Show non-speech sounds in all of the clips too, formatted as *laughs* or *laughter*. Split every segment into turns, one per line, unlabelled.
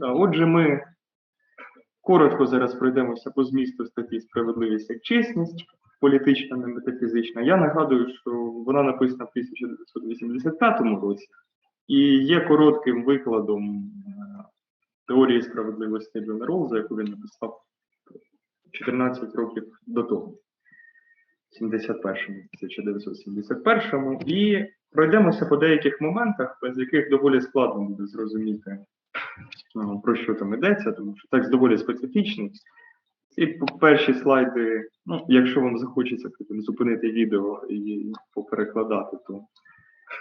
Отже, ми коротко зараз пройдемося по змісту статті Справедливість як чесність, політична, не метафізична. Я нагадую, що вона написана в 1985 році і є коротким викладом е, теорії справедливості Джона Роуза, яку він написав 14 років до того, 71-му, 1971-му, і пройдемося по деяких моментах, без яких доволі складно буде зрозуміти, про що там йдеться, тому що текст доволі специфічний. І перші слайди, ну, якщо вам захочеться потім зупинити відео і поперекладати, то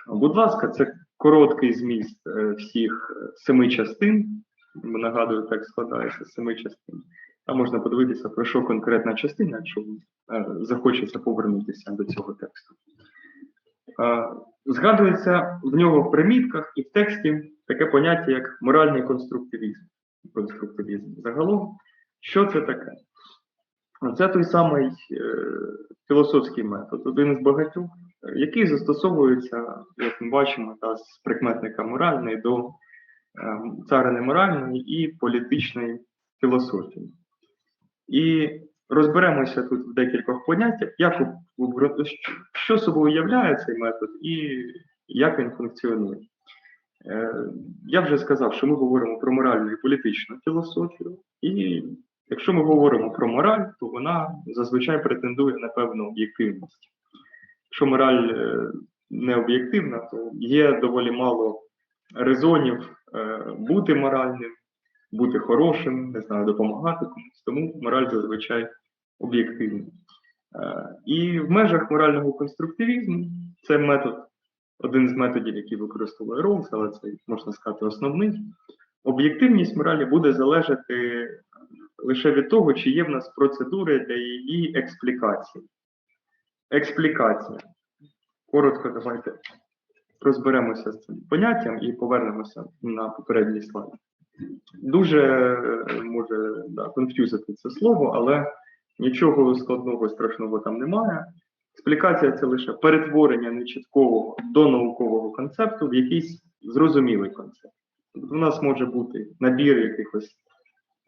будь ласка, це короткий зміст е, всіх е, семи частин. Нагадую, текст складається з семи частин. Там можна подивитися, про що конкретна частина, якщо е, захочеться повернутися до цього тексту. Е, Згадується в нього в примітках і в тексті таке поняття, як моральний конструктивізм. Конструктивізм. Загалом, що це таке? Це той самий е, філософський метод, один з багатьох, який застосовується, як ми бачимо, та, з прикметника моральний до е, царини моральної і політичної філософії. І розберемося тут в декількох поняттях, як що собою являє цей метод і як він функціонує. Е, Я вже сказав, що ми говоримо про моральну і політичну філософію, і якщо ми говоримо про мораль, то вона зазвичай претендує на певну об'єктивність. Якщо мораль е, не об'єктивна, то є доволі мало резонів е, бути моральним, бути хорошим, не знаю, допомагати комусь. Тому мораль зазвичай об'єктивна. І в межах морального конструктивізму це метод, один з методів, який використовує Роуз, але це можна сказати основний. Об'єктивність моралі буде залежати лише від того, чи є в нас процедури для її експлікації. Експлікація. Коротко давайте розберемося з цим поняттям і повернемося на попередній слайд. Дуже е, може да, конфюзити це слово, але нічого складного страшного там немає. Експлікація це лише перетворення нечіткого до наукового концепту в якийсь зрозумілий концепт. Тобто У нас може бути набір якихось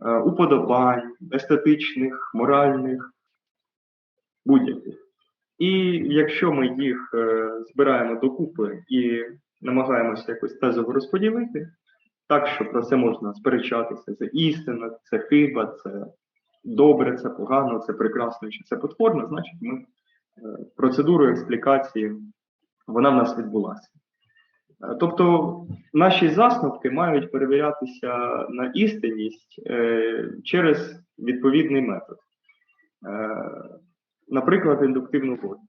е, уподобань, естетичних, моральних, будь-яких. І якщо ми їх е, збираємо докупи і намагаємося якось тезово розподілити, так що про це можна сперечатися, це істина, це хиба, це добре, це погано, це прекрасно чи це потворно, значить ми процедуру експлікації вона в нас відбулася. Е, Тобто наші засновки мають перевірятися на істинність е, через відповідний метод, Е, наприклад, індуктивну логіку.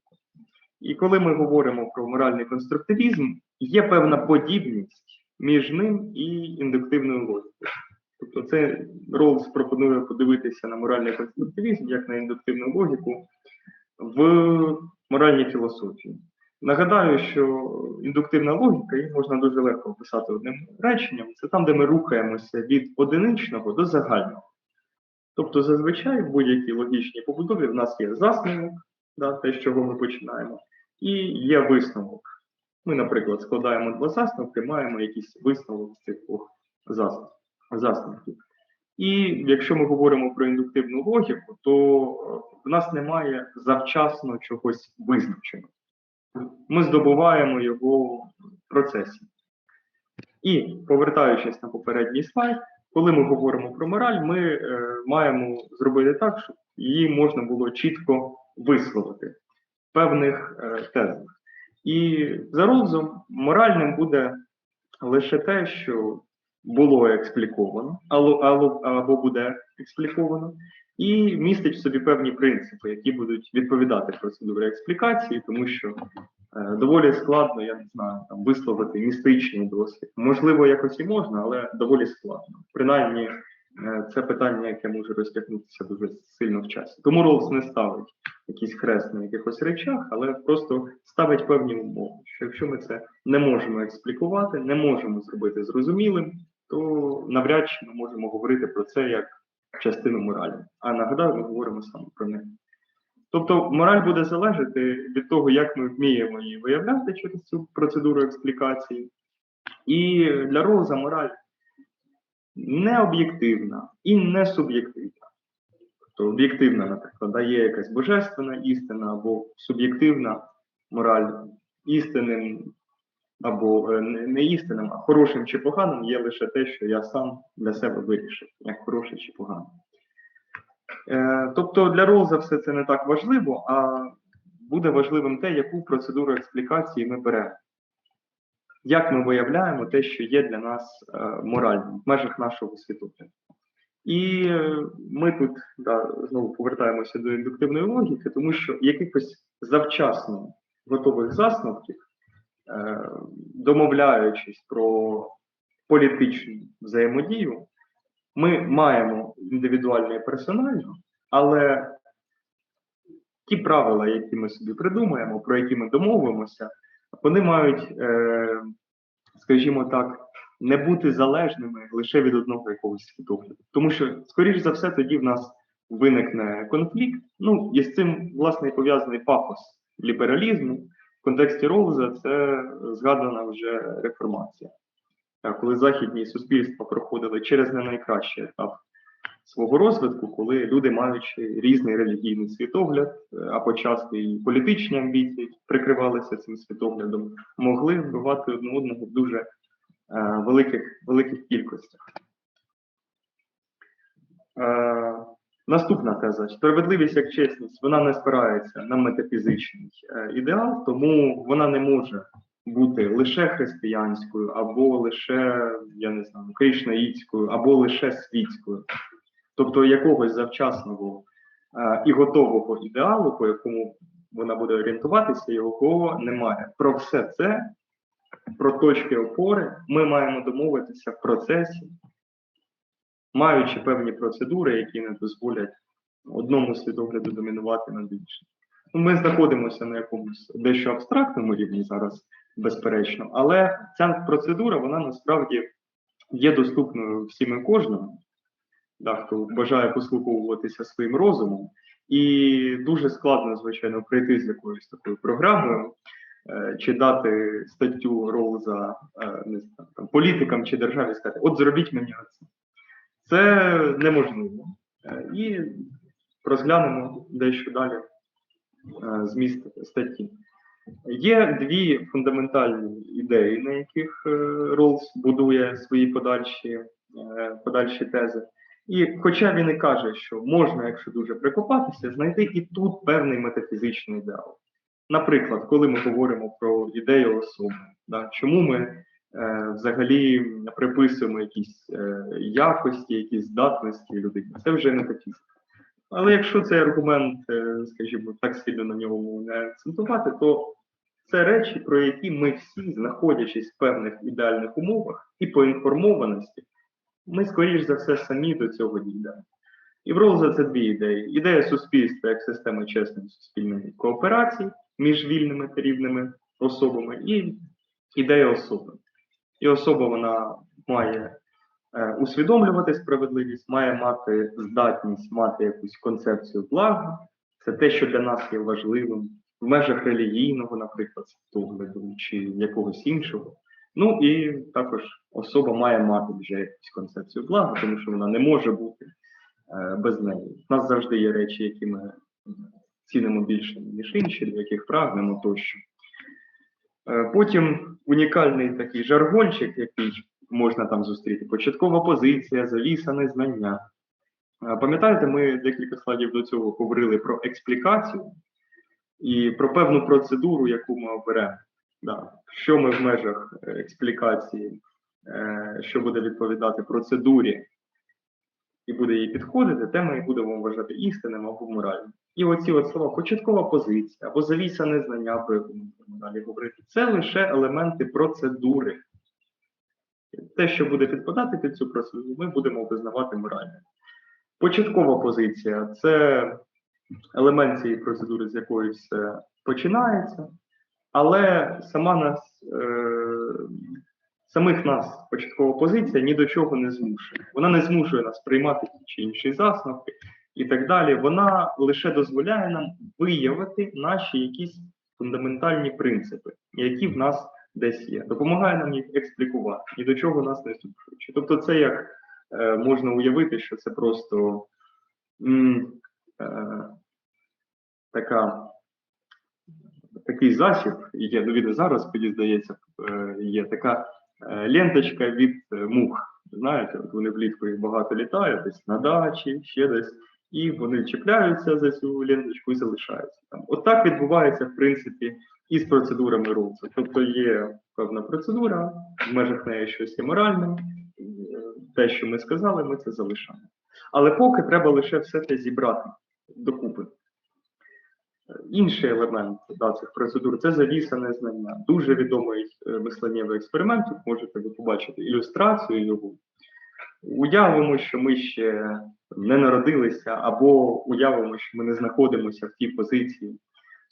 І коли ми говоримо про моральний конструктивізм, є певна подібність між ним і індуктивною логікою. Тобто, це Роллс пропонує подивитися на моральний конструктивізм як на індуктивну логіку в моральній філософії. Нагадаю, що індуктивна логіка її можна дуже легко описати одним реченням. Це там, де ми рухаємося від одиничного до загального. Тобто, зазвичай в будь-якій логічній побудові в нас є засновок, да, те, з чого ми починаємо, і є висновок. Ми, наприклад, складаємо два засновки, маємо якийсь висновок з цих двох засновків. І якщо ми говоримо про індуктивну логіку, то е, в нас немає завчасно чогось визначеного. Ми здобуваємо його в процесі. І повертаючись на попередній слайд, коли ми говоримо про мораль, ми е, маємо зробити так, щоб її можна було чітко висловити в певних е, тезах. І за Ролзом моральним буде лише те, що було експліковано, або, буде експліковано, і містить в собі певні принципи, які будуть відповідати процедурі експлікації, тому що е, доволі складно, я не знаю, там висловити містичний досвід. Можливо, якось і можна, але доволі складно. Принаймні, е, це питання, яке може розтягнутися дуже сильно в часі. Тому Роллс не ставить якийсь хрест на якихось речах, але просто ставить певні умови, що якщо ми це не можемо експлікувати, не можемо зробити зрозумілим, то навряд чи ми можемо говорити про це як частину моралі. А нагадаю, ми говоримо саме про неї. Тобто мораль буде залежати від того, як ми вміємо її виявляти через цю процедуру експлікації. І для Роуза мораль не об'єктивна і не суб'єктивна. Тобто об'єктивна, наприклад, є якась божественна істина або суб'єктивна мораль істинним або е, не істинним, а хорошим чи поганим є лише те, що я сам для себе вирішив, як хороше чи погане. Тобто для Ролза все це не так важливо, а буде важливим те, яку процедуру експлікації ми беремо. Як ми виявляємо те, що є для нас е, моральним в межах нашого світогляду. І е, ми тут да, знову повертаємося до індуктивної логіки, тому що якихось завчасно готових засновків, домовляючись про політичну взаємодію, ми маємо індивідуально і персонально, але ті правила, які ми собі придумаємо, про які ми домовимося, вони мають, е, скажімо так, не бути залежними лише від одного якогось світогляду. Тому що, скоріш за все, тоді в нас виникне конфлікт. Ну і з цим, власне, пов'язаний пафос лібералізму. Контексті Роуза це згадана вже реформація. Коли західні суспільства проходили через не найкращий етап свого розвитку, коли люди, маючи різний релігійний світогляд, а почасти і політичні амбіції, прикривалися цим світоглядом, могли вбивати одне одного в дуже е, великих, великих кількостях. Наступна теза: справедливість як чесність, вона не спирається на метафізичний е, ідеал, тому вона не може бути лише християнською, або лише, я не знаю, кришнаїцькою, або лише світською. Тобто якогось завчасного е, і готового ідеалу, по якому вона буде орієнтуватися, його немає. Про все це, про точки опори, ми маємо домовитися в процесі, маючи певні процедури, які не дозволять одному світогляду домінувати над іншим. Ну, Ми знаходимося на якомусь дещо абстрактному рівні зараз, безперечно, але ця процедура, вона насправді є доступною всім і кожному да, хто бажає послуговуватися своїм розумом, і дуже складно, звичайно, прийти з якоюсь такою програмою е, чи дати статтю Роуза е, не знаю, там, політикам чи державі сказати, от зробіть мені це. Це неможливо. Е, і розглянемо дещо далі е, зміст статті. Є дві фундаментальні ідеї, на яких е, Роллс будує свої подальші, подальші тези. І хоча він і каже, що можна, якщо дуже прикопатися, знайти і тут певний метафізичний ідеал. Наприклад, коли ми говоримо про ідею особи, да, чому ми взагалі приписуємо якісь е, якості, якісь здатності людині, це вже метафізика. Але якщо цей аргумент, е, скажімо, так сильно на ньому не акцентувати, то це речі, про які ми всі, знаходячись в певних ідеальних умовах і по інформованості, ми, скоріш за все, самі до цього дійдемо. І в Ролза це дві ідеї: ідея суспільства як системи чесної суспільної кооперації між вільними та рівними особами, і ідея особи. І особа вона має е, усвідомлювати справедливість, має мати здатність мати якусь концепцію блага. Це те, що для нас є важливим в межах релігійного, наприклад, погляду чи якогось іншого. Ну і також особа має мати вже якусь концепцію блага, тому що вона не може бути е, без неї. У нас завжди є речі, які ми цінимо більше, ніж інші, до яких прагнемо тощо. Е, потім унікальний такий жаргончик, який можна там зустріти. Початкова позиція, завіса незнання. Е, пам'ятаєте, ми декілька слайдів до цього говорили про експлікацію і про певну процедуру, яку ми оберемо. Да. Що ми в межах е, експлікації, що буде відповідати процедурі, і буде їй підходити, те ми будемо вважати істинним або моральним. І оці от слова початкова позиція або завіса незнання, про яку ми будемо далі говорити, це лише елементи процедури. Те, що буде підпадати під цю процедуру, ми будемо визнавати моральним. Початкова позиція це елемент цієї процедури, з якої все починається. Але сама нас, е, самих нас початкова позиція ні до чого не змушує. Вона не змушує нас приймати ті чи інші засновки і так далі. Вона лише дозволяє нам виявити наші якісь фундаментальні принципи, які в нас десь є. Допомагає нам їх експлікувати, ні до чого нас не змушуючи. Тобто, це як е, можна уявити, що це просто м, е, така, такий засіб, є довіде зараз, тоді здається, е, є така ленточка від е, мух. Знаєте, от вони влітку їх багато літають, десь на дачі, ще десь, і вони чіпляються за цю ленточку і залишаються там. От так відбувається, в принципі, і з процедурами рулса. Тобто є певна процедура, в межах неї щось є моральним, е, те, що ми сказали, ми це залишаємо. Але поки треба лише все це зібрати докупи. Інший елемент да, цих процедур це завісане знання. Дуже відомий е, мисленнєвий експеримент. Тут можете ви побачити ілюстрацію його. Уявимо, що ми ще не народилися, або уявимо, що ми не знаходимося в тій позиції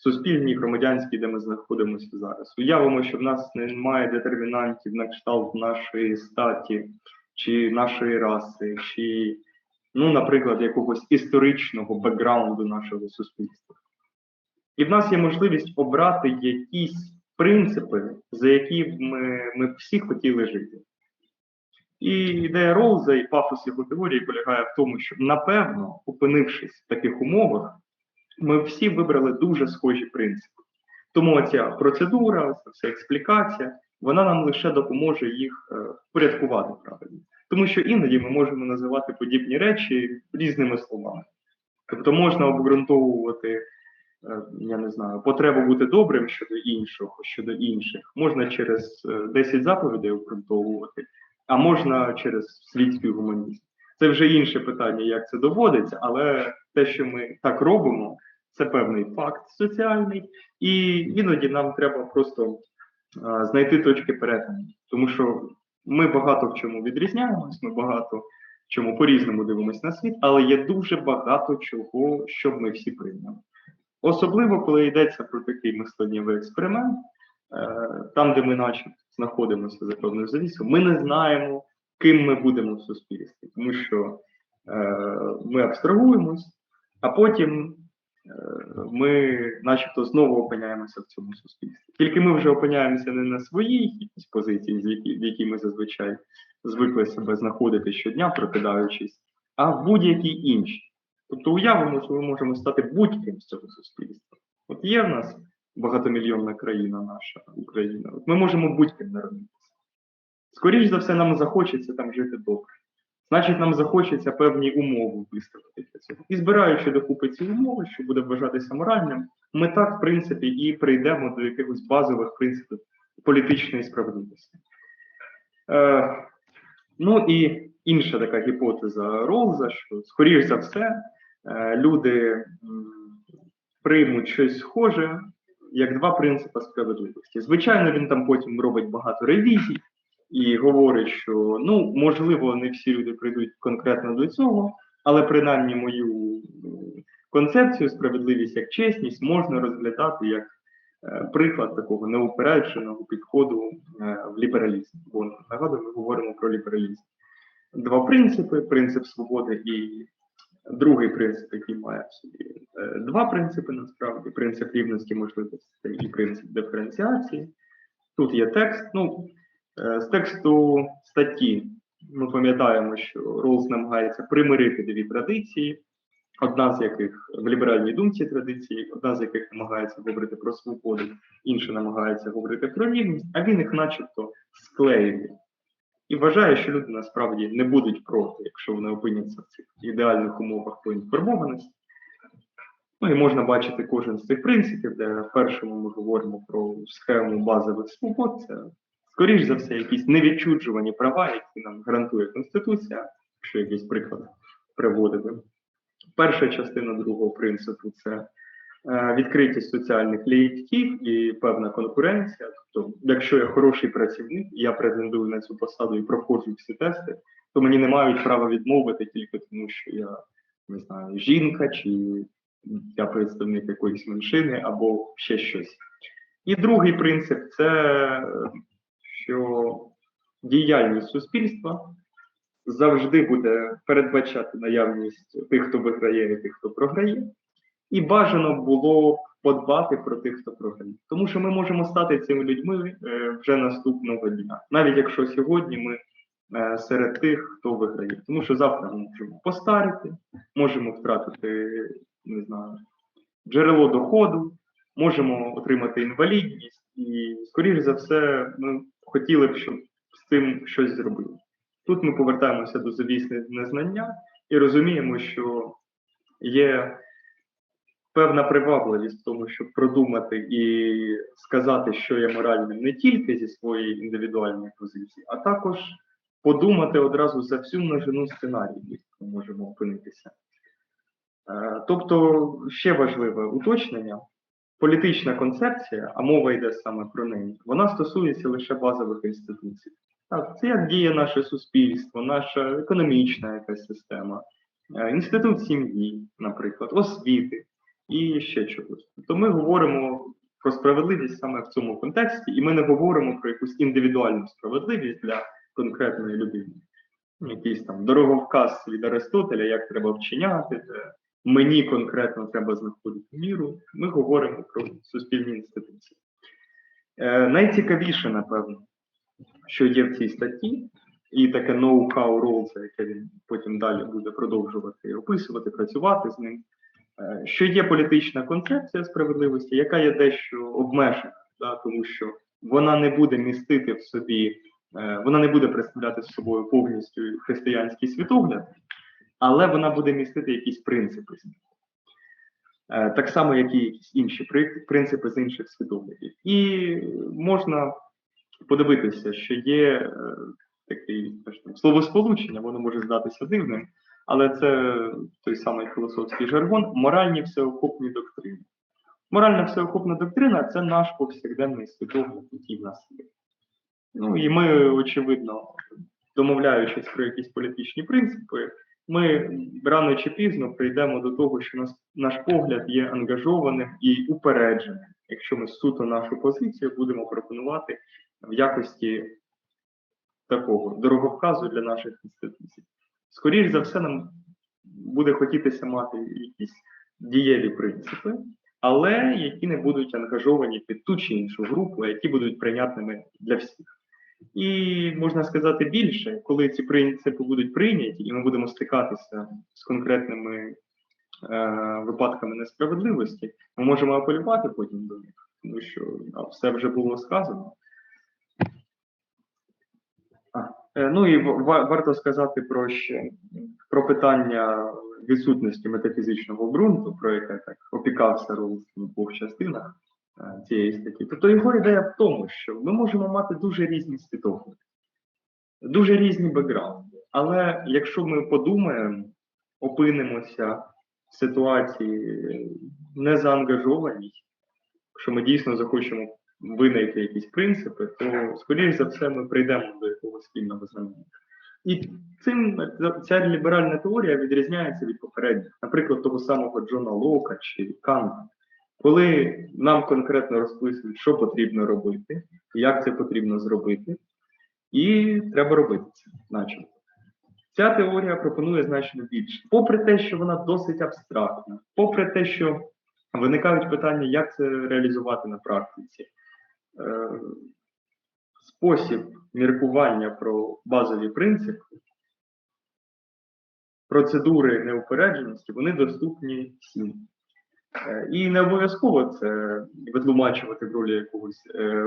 суспільній, громадянській, де ми знаходимося зараз. Уявимо, що в нас немає детермінантів на кшталт нашої статі, чи нашої раси, чи, ну, наприклад, якогось історичного бекграунду нашого суспільства. І в нас є можливість обрати якісь принципи, за які ми, ми всі хотіли жити. І ідея Роуза і пафос його теорії полягає в тому, що, напевно, опинившись в таких умовах, ми всі вибрали дуже схожі принципи. Тому ця процедура, ця експлікація, вона нам лише допоможе їх е, впорядкувати правильно. Тому що іноді ми можемо називати подібні речі різними словами. Тобто можна обґрунтовувати, я не знаю, потребу бути добрим щодо іншого, щодо інших, можна через е, 10 заповідей обґрунтовувати, а можна через світський гуманізм. Це вже інше питання, як це доводиться, але те, що ми так робимо, це певний факт соціальний, і іноді нам треба просто а, знайти точки перетину, тому що ми багато в чому відрізняємось, ми багато чому по-різному дивимося на світ, але є дуже багато чого, щоб ми всі прийняли. Особливо, коли йдеться про такий мисленнєвий експеримент, е, там, де ми наче знаходимося за певною завісою, ми не знаємо, ким ми будемо в суспільстві, тому що е, ми абстрагуємось, а потім е, ми, начебто, знову опиняємося в цьому суспільстві. Тільки ми вже опиняємося не на своїй позиції, в якій ми зазвичай звикли себе знаходити щодня, прокидаючись, а в будь-якій іншій. Тобто уявимо, що ми можемо стати будь-ким з цього суспільства. От є в нас багатомільйонна країна наша Україна. От ми можемо будь-ким народитися. Скоріше за все, нам захочеться там жити добре. Значить, нам захочеться певні умови виставити для цього. І збираючи докупи ці умови, що буде вважатися моральним, ми так, в принципі, і прийдемо до якихось базових принципів політичної справедливості. Е, ну і інша така гіпотеза Ролза, що, скоріш за все, люди приймуть щось схоже, як два принципи справедливості. Звичайно, він там потім робить багато ревізій і говорить, що ну можливо не всі люди прийдуть конкретно до цього, але принаймні мою концепцію справедливість як чесність можна розглядати як е, приклад такого неупередженого підходу е, в лібералізм. Бо нагадую, ми говоримо про лібералізм. Два принципи: принцип свободи і другий принцип, який має в собі е, два принципи насправді: принцип рівності можливостей і принцип диференціації. Тут є текст. Ну, Е, З тексту статті ми пам'ятаємо, що Ролс намагається примирити дві традиції, одна з яких в ліберальній думці традиції, одна з яких намагається говорити про свободу, інша намагається говорити про рівність, а він їх начебто склеює. І вважає, що люди насправді не будуть проти, якщо вони опиняться в цих ідеальних умовах поінформованості. Ну і можна бачити кожен з цих принципів, де в першому ми говоримо про схему базових свобод. Це скоріш за все, якісь невідчуджувані права, які нам гарантує Конституція, якщо якийсь приклад приводити. Перша частина другого принципу це відкритість соціальних ліфтів і певна конкуренція. Тобто, якщо я хороший працівник, я претендую на цю посаду і проходжу всі тести, то мені не мають права відмовити тільки тому, що я не знаю, жінка чи я представник якоїсь меншини або ще щось. І другий принцип це що діяльність суспільства завжди буде передбачати наявність тих, хто виграє, і тих, хто програє, і бажано було подбати про тих, хто програє. Тому що ми можемо стати цими людьми е, вже наступного дня. Навіть якщо сьогодні ми е, серед тих, хто виграє. Тому що завтра ми можемо постарити, можемо втратити, не знаю, джерело доходу, можемо отримати інвалідність, і, скоріш за все, ми хотіли б, щоб з цим щось зробили. Тут ми повертаємося до завісне незнання і розуміємо, що є певна привабливість в тому, щоб продумати і сказати, що є моральним не тільки зі своєї індивідуальної позиції, а також подумати одразу за всю множину сценаріїв, ми можемо опинитися. Е, Тобто, ще важливе уточнення: політична концепція, а мова йде саме про неї, вона стосується лише базових інституцій. Так, це як діє наше суспільство, наша економічна якась система, е, інститут сім'ї, наприклад, освіти і ще чогось. Тобто ми говоримо про справедливість саме в цьому контексті, і ми не говоримо про якусь індивідуальну справедливість для конкретної людини. Якийсь там дороговказ від Аристотеля, як треба вчиняти, мені конкретно треба знаходити міру. Ми говоримо про суспільні інституції. Е, найцікавіше, напевно, що є в цій статті, і таке ноу-хау ролса, яке він потім далі буде продовжувати описувати, працювати з ним. Е, Що є політична концепція справедливості, яка є дещо обмежена, да, тому що вона не буде містити в собі, е, вона не буде представляти з собою повністю християнський світогляд, але вона буде містити якісь принципи. з них. Е, Так само, як і якісь інші принципи з інших світоглядів. І можна подивитися, що є такий словосполучення, воно може здатися дивним, але це той самий філософський жаргон, моральні всеохопні доктрини. Моральна всеохопна доктрина це наш повсякденний світогляд, який в нас є. Ну і ми, очевидно, домовляючись про якісь політичні принципи, ми рано чи пізно прийдемо до того, що наш погляд є ангажованим і упередженим, якщо ми суто нашу позицію будемо пропонувати в якості такого дороговказу для наших інституцій. Скоріше за все, нам буде хотітися мати якісь дієві принципи, але які не будуть ангажовані під ту чи іншу групу, які будуть прийнятними для всіх. І можна сказати більше, коли ці принципи будуть прийняті, і ми будемо стикатися з конкретними е, випадками несправедливості, ми можемо апелювати потім до них, тому що а, все вже було сказано. А, е, ну і ва- варто сказати про ще про питання відсутності метафізичного ґрунту, про яке так опікався Ролс в двох частинах е, цієї статті. Тобто його ідея в тому, що ми можемо мати дуже різні світогляди, дуже різні бекграунди. Але якщо ми подумаємо, опинимося в ситуації незаангажованій, що ми дійсно захочемо винайти якісь принципи, то, скоріш за все, ми прийдемо до якогось спільного знамення. І цим ця ліберальна теорія відрізняється від попередніх, наприклад, того самого Джона Лока чи Канта, коли нам конкретно розписують, що потрібно робити, як це потрібно зробити, і треба робити це, начебто. Ця теорія пропонує значно більше, попри те, що вона досить абстрактна, попри те, що виникають питання, як це реалізувати на практиці. Е, Спосіб міркування про базові принципи, процедури неупередженості, вони доступні всім. Е, І не обов'язково це витлумачувати в ролі якогось е,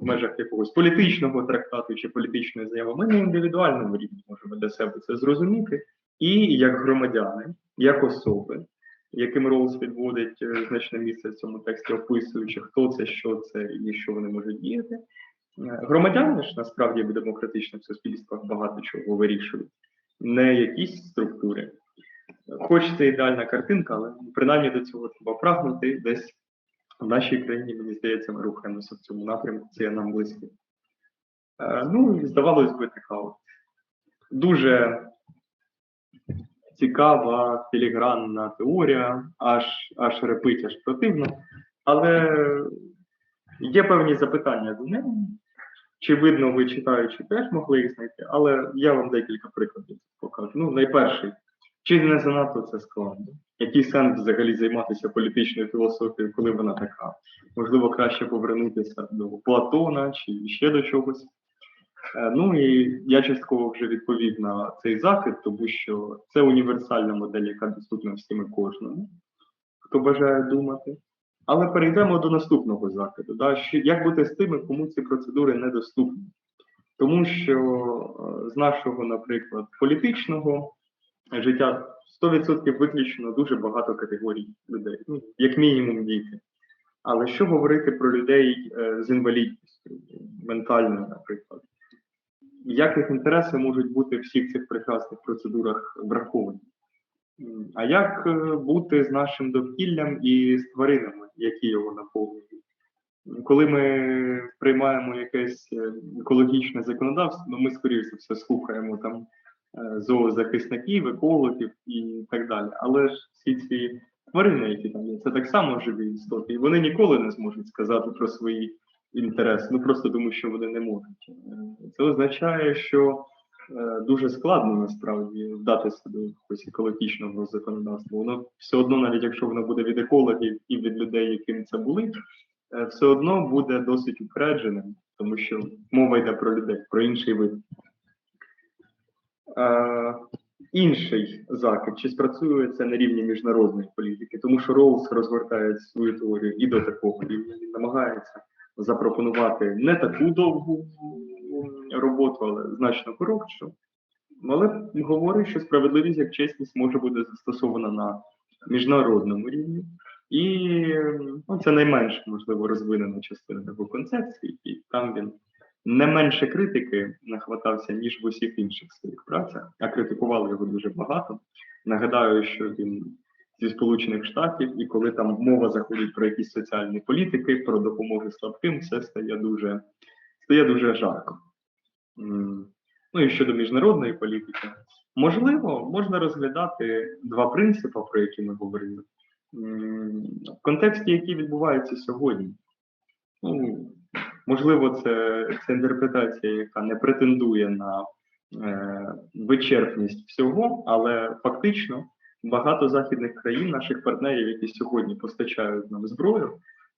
в межах якогось політичного трактату чи політичної заяви. Ми на індивідуальному рівні можемо для себе це зрозуміти, і як громадяни, як особи, яким Роуз відводить е, значне місце в цьому тексті, описуючи, хто це, що це і що вони можуть діяти. Е, Громадяни ж насправді в демократичних суспільствах багато чого вирішують, не якісь структури. Хоч це ідеальна картинка, але принаймні до цього треба прагнути. Десь в нашій країні, мені здається, ми рухаємося в цьому напрямку, це нам близьке. Е, Ну, здавалось би, така от дуже цікава, філігранна теорія, аж аж репить, аж противно. Але є певні запитання до неї. Чи видно, ви читаючи, теж могли їх знайти, але я вам декілька прикладів покажу. Ну, найперший, чи не занадто це складно? Який сенс взагалі займатися політичною філософією, коли вона така? Можливо, краще повернутися до Платона чи ще до чогось. Е, Ну і я частково вже відповів на цей закид, тому що це універсальна модель, яка доступна всім і кожному, хто бажає думати. Але перейдемо до наступного закиду. Да? Як бути з тими, кому ці процедури недоступні? Тому що е, з нашого, наприклад, політичного життя 100% виключено дуже багато категорій людей, ну, як мінімум діти. Але що говорити про людей е, з інвалідністю, ментальною, наприклад? Як їх інтереси можуть бути в всіх цих прекрасних процедурах враховані? А як е, бути з нашим довкіллям і з тваринами, які його наповнюють? Коли ми приймаємо якесь е, екологічне законодавство, ну ми скоріше все слухаємо там е, зоозахисників, екологів і так далі. Але ж всі ці тварини, які там є, це так само живі істоти, і вони ніколи не зможуть сказати про свої інтереси, ну просто тому, що вони не можуть. Е, Це означає, що е, дуже складно насправді вдатися до якогось екологічного законодавства. Воно все одно, навіть якщо воно буде від екологів і від людей, яким це були, е, все одно буде досить упередженим, тому що мова йде про людей, про інший вид. Інший закид, чи спрацює це на рівні міжнародної політики, тому що Роуз розгортає свою теорію і до такого рівня. Він намагається запропонувати не таку довгу роботу, але значно коротшу. Але говорить, що справедливість як чесність може бути застосована на міжнародному рівні. І ну, це найменш можливо розвинена частина його концепції, і там він не менше критики нахватався, ніж в усіх інших своїх працях, а критикували його дуже багато. Нагадаю, що він зі Сполучених Штатів, і коли там мова заходить про якісь соціальні політики, про допомогу слабким, все стає дуже стає дуже жарко. Ну і щодо міжнародної політики, можливо, можна розглядати два принципи, про які ми говорили, в контексті, які відбуваються сьогодні. Ну, можливо, це, це інтерпретація, яка не претендує на е, вичерпність всього, але фактично багато західних країн, наших партнерів, які сьогодні постачають нам зброю,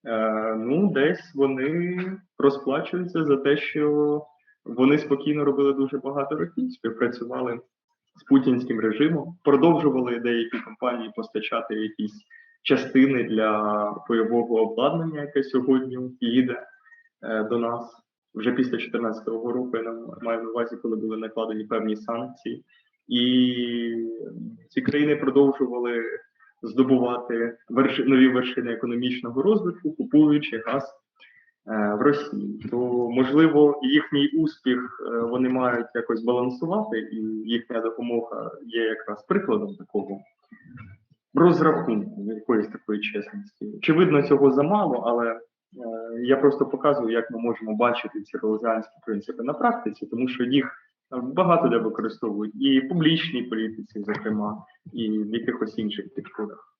е, ну десь вони розплачуються за те, що вони спокійно робили дуже багато років, співпрацювали з путінським режимом, продовжували деякі компанії постачати якісь частини для бойового обладнання, яке сьогодні їде е, до нас вже після 2014 року. Я маю на увазі, коли були накладені певні санкції, і ці країни продовжували здобувати верши, нові вершини економічного розвитку, купуючи газ е, в Росії. То можливо їхній успіх е, вони мають якось балансувати, і їхня допомога є якраз прикладом такого розрахунку якоїсь такої чесності. Очевидно, цього замало, але е, я просто показую, як ми можемо бачити ці ролезіанські принципи на практиці, тому що їх багато де використовують і в публічній політиці, зокрема, і в якихось інших підходах.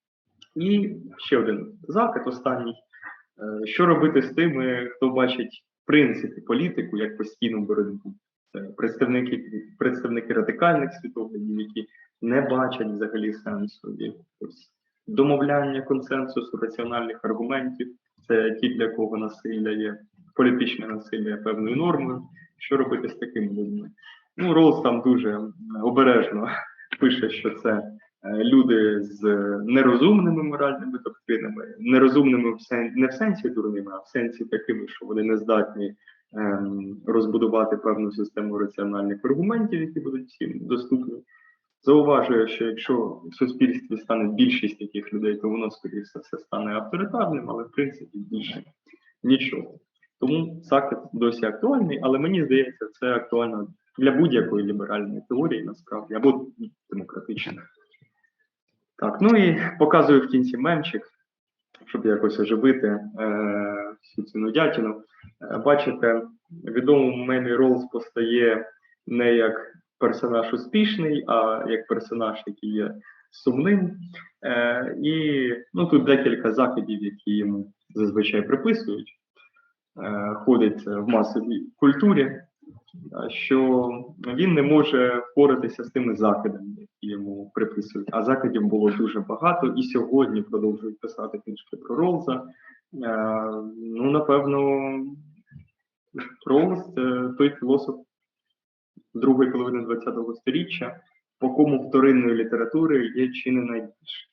І ще один закид, останній. Е, Що робити з тими, хто бачить в принципі політику як постійну боротьбу? Це представники, представники радикальних світоглядів, які не бачать взагалі сенсу якогось домовляння консенсусу, раціональних аргументів. Це ті, для кого насилля є політичне насилля певною нормою. Що робити з такими людьми? Ну, Ролс там дуже обережно *laughs* пише, що це е, люди з нерозумними моральними доктринами, нерозумними в сен... не в сенсі дурними, а в сенсі такими, що вони не здатні ем, розбудувати певну систему раціональних аргументів, які будуть всім доступні. Зауважує, що якщо в суспільстві стане більшість таких людей, то воно скоріше все стане авторитарним, але в принципі більше нічого. Тому закид досі актуальний, але мені здається, це актуально для будь-якої ліберальної теорії, насправді, або демократичної. Так, ну і показую в кінці мемчик, щоб якось оживити е, всю цю нудятину. Е, бачите, відомому мемі Роллс постає не як персонаж успішний, а як персонаж, який є сумним. Е, і ну, тут декілька закидів, які йому зазвичай приписують, ходить в масовій культурі, що він не може впоратися з тими закидами, які йому приписують. А закидів було дуже багато, і сьогодні продовжують писати книжки про Ролза. Е, ну, напевно, Ролз це той філософ, другої половини ХХ століття, по кому вторинної літератури є чи не найбільше.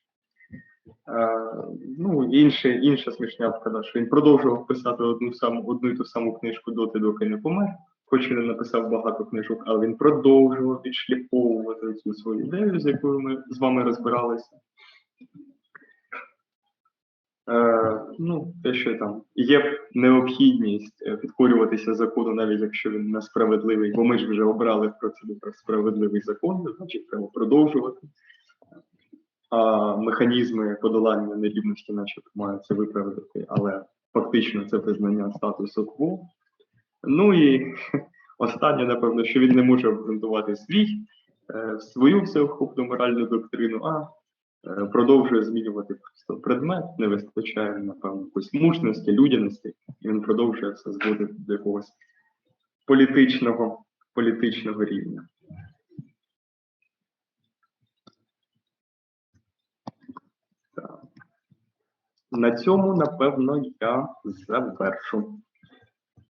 Ну, інше, інша смішнявка, що він продовжував писати одну саму одну і ту саму книжку доти, доки не помер. Хоч він написав багато книжок, але він продовжував відшліфовувати цю свою ідею, з якою ми з вами розбиралися. Е, ну, те, що там є необхідність е, підкорюватися закону, навіть якщо він несправедливий, бо ми ж вже обрали в процедурі про справедливий закон, значить треба продовжувати. А механізми подолання нерівності, начебто, мають це виправдати, але фактично це визнання статусу кво. Ну і *laughs* останнє, напевно, що він не може обґрунтувати свій е, свою всеохопну моральну доктрину, а е, продовжує змінювати просто предмет, не вистачає, напевно, якоїсь мужності, людяності, і він продовжує все зводити до якогось політичного, політичного рівня. На цьому, напевно, я завершу.